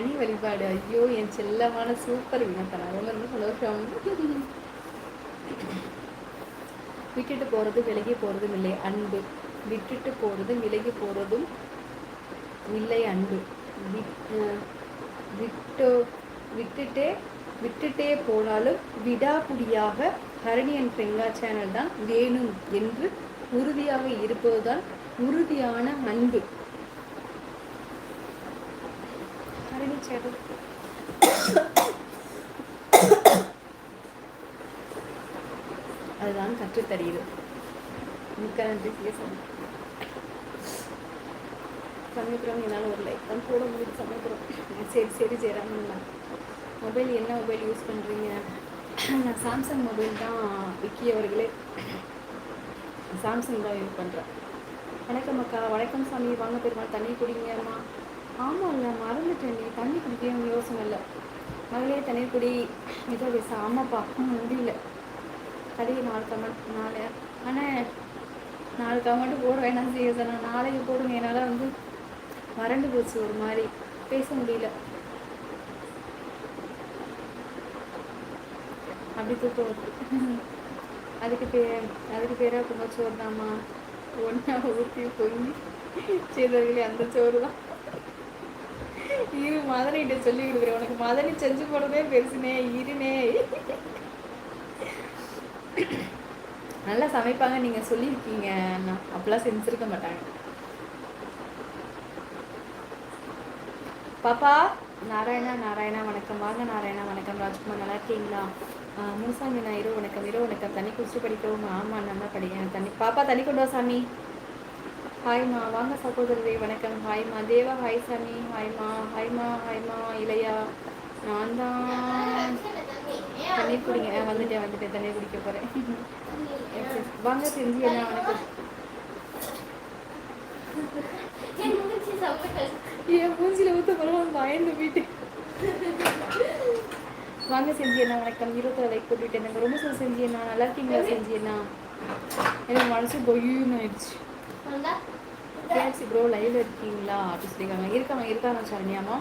சனி வழிபாடு. ஐயோ என் செல்லமான சூப்பர் வினத்தனா ரொம்ப ரொம்ப சந்தோஷம். விட்டுட்டு போகிறது விலகி போகிறதும் இல்லை. அன்பு. விட்டுட்டு போகிறதும் விலகி போகிறதும் இல்லை அன்பு. விட்டு விட்டுட்டே விட்டுட்டே போனாலும் விடாபுடியாக ஹரணியன் பெங்கா சேனல் தான் வேணும் என்று உறுதியாக இருப்பதுதான் உறுதியான அன்பு. ஹரணி சேனல் அதுதான் கற்றுத்தருகிறது. மிக்க நன்றி பேசணும் சமயபுரம் என்னால் ஒரு லைக் தான் போட முடியுது சமயபுரம். சரி சரி ஜெயராமண்ணா மொபைல் என்ன மொபைல் யூஸ் பண்ணுறீங்க நான் சாம்சங் மொபைல் தான் விக்கி அவர்களே சாம்சங் தான் யூஸ் பண்ணுறேன் வணக்கம் அக்கா வணக்கம் சாமி. வாங்க பெருமாள் தண்ணி குடிங்கம்மா ஆமாம் இல்லை மறந்துட்டேன். நீ தண்ணி குடிக்கணும் யோசனை இல்லை. மகளே தண்ணீர் குடி இதோ பேச ஆமாப்பா முடியல. கடையை நாலு கமெண்ட் நாலு. ஆனால் நாலு கமெண்ட் போட வேணாம் செய்ய சொன்னேன் நாளைக்கு போடுங்க. என்னால் வந்து மறந்து போச்சு ஒரு மாதிரி. பேச முடியல. அப்படி தூக்கம் வருது. அதுக்கு பேர் அதுக்கு பேராக கும்பச்சோறு தாம்மா ஒன்றா ஊற்றி பொங்கி செய்தவர்களே அந்த சோறு தான் இரு மதனிட்ட சொல்லி கொடுக்குறேன். உனக்கு மதனி செஞ்சு போடுறதே பெருசுனே இருனே. நல்லா சமைப்பாங்க நீங்கள் சொல்லியிருக்கீங்க. அப்பெல்லாம் செஞ்சுருக்க மாட்டாங்க. பாப்பா நாராயணா நாராயணா வணக்கம். வாங்க நாராயணா வணக்கம். ராஜ்குமார் நல்லா இருக்கீங்களா? மூசாமி நான் இரவு வணக்கம். இரவு வணக்கம். தண்ணி குடிச்சு படிக்கவும். ஆமாம் நல்லா படிக்கிறேன். தண்ணி பாப்பா தண்ணி கொண்டு வா சாமி. ஹாய்மா வாங்க சகோதரரே வணக்கம். ஹாய்மா தேவா ஹாய் சாமி ஹாய்மா ஹாய்மா ஹாய்மா இளையா. நான் தான். தண்ணீர் குடிங்க. வந்துட்டேன் வந்துட்டேன். தண்ணீர் குடிக்க போகிறேன் வாங்க செஞ்சு என்ன வணக்கம்? என் மூஞ்சில ஊத்த போறோம். பயந்து போயிட்டு வாங்க செஞ்சு என்ன வணக்கம்? இருபத்தி லைக் போட்டுட்டு எனக்கு ரொம்ப செஞ்சு என்ன? நல்லா இருக்கீங்களா செஞ்சு என்ன? எனக்கு மனசு பொய்யும் ஆயிடுச்சு. கேஎஃப்சி ப்ரோ லைவ்ல இருக்கீங்களா? அப்படி சொல்லியிருக்காங்க. இருக்காங்க இருக்காங்க சரண்யாமா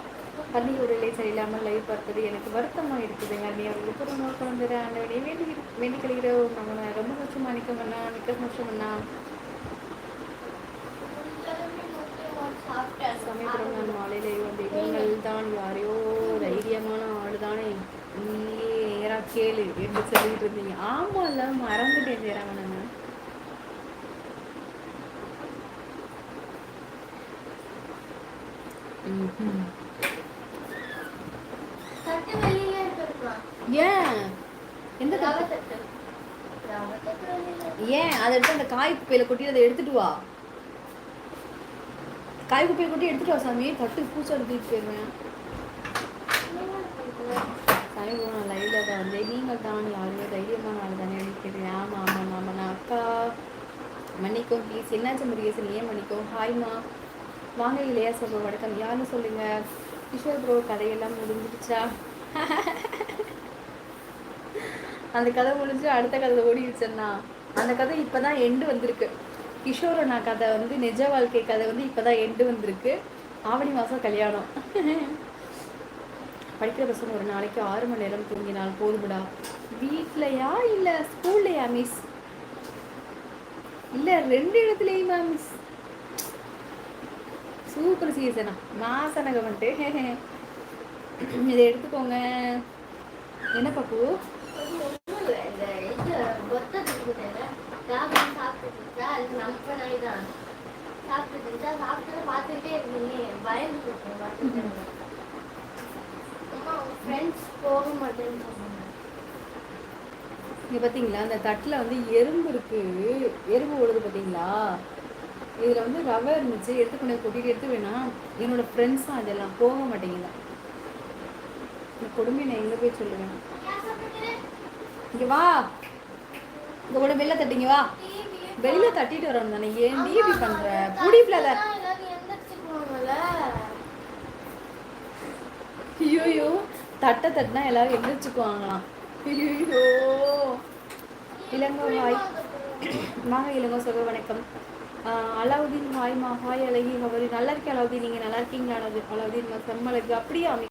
பள்ளி உடலை சரியில்லாமல் லைவ் பார்ப்பது எனக்கு வருத்தமாக இருக்குதுங்க நீ அவர்களுக்கு ரொம்ப குழந்தை ஆண்டவனே வேண்டி வேண்டி கழிக்கிற நம்ம ரொம்ப கஷ்டமாக நிற்கணும்னா நிற்க வேணா சமயபுரம் நான் மாலையில் வந்து நீங்கள் தான் யாரையோ தைரியமான ஆள் தானே நீயே ஏறா கேளு என்று சொல்லிட்டு இருந்தீங்க. ஆமாம்ல மறந்துட்டேன் ஜெயராமன் ஏன்? எந்த ஏன்? அதை எடுத்து அந்த காய் குப்பையில கொட்டி அதை எடுத்துட்டு வா. காய் குப்பையை கொட்டி எடுத்துட்டு வா சாமி. தட்டு பூச்சி எடுத்துட்டு போயிருவேன் சாமி லைவ்ல தான் வந்து. நீங்கள் தான் யாருமே தைரியமான ஆள் தானே நினைக்கிறேன் ஆமாம் ஆமாம் ஆமாம் நான் அக்கா மன்னிக்கும் ப்ளீஸ் என்னாச்சு முருகேசன்? ஏன் மன்னிக்கும் ஹாய்மா வாங்க இல்லையா சொல்ற வணக்கம். யாருன்னு சொல்லுங்க. கிஷோர் ப்ரோ கதையெல்லாம் முடிஞ்சிடுச்சா? அந்த கதை முடிஞ்சு அடுத்த கதை ஓடிடுச்சுன்னா அந்த கதை இப்போதான் எண்டு வந்திருக்கு. கிஷோரண்ணா கதை வந்து நிஜ வாழ்க்கை கதை வந்து இப்போதான் எண்டு வந்திருக்கு. ஆவணி மாதம் கல்யாணம். படிக்கிற பசங்க ஒரு நாளைக்கு ஆறு மணி நேரம் தூங்கினால் போதுமுடா. வீட்லையா இல்லை ஸ்கூல்லையா மிஸ் இல்லை ரெண்டு இடத்துலையுமா மிஸ் சூப்பர் சீசனா மாசனகம் வந்துட்டு. இதை எடுத்துக்கோங்க. என்ன பப்பு? பார்த்துட்டே இருந்தீங்க ஃப்ரெண்ட்ஸ் போக இங்கே பார்த்தீங்களா அந்த தட்டில் வந்து எறும்பு இருக்குது எறும்பு ஓடுது பார்த்தீங்களா இதில் வந்து ரவை இருந்துச்சு எடுத்து கொண்டு கொட்டிட்டு எடுத்து வேணா என்னோட ஃப்ரெண்ட்ஸ் தான் அதெல்லாம் போக மாட்டேங்குதா. இந்த கொடுமை நான் எங்கே போய் சொல்லுவேன்? இங்கே வா. இந்த கூட வெளில தட்டிங்க வா. வெளில தட்டிட்டு வரணும் தானே. ஏன் இப்படி பண்ணுற புடிப்பில் ஐயோயோ தட்டை தட்டினா எல்லாரும் எந்திரிச்சுக்குவாங்களாம். ஐயோ இளங்கோ ஹாய் வாங்க இளங்கோ சொல்ல வணக்கம் அலாவுதீன் ஹாய்மா ஹாய் அழகி ஹவரி. நல்லா இருக்கேன் அலாவுதீன். நீங்கள் நல்லா இருக்கீங்களா அலாவுதீன்? செம்மழகு அப்படியே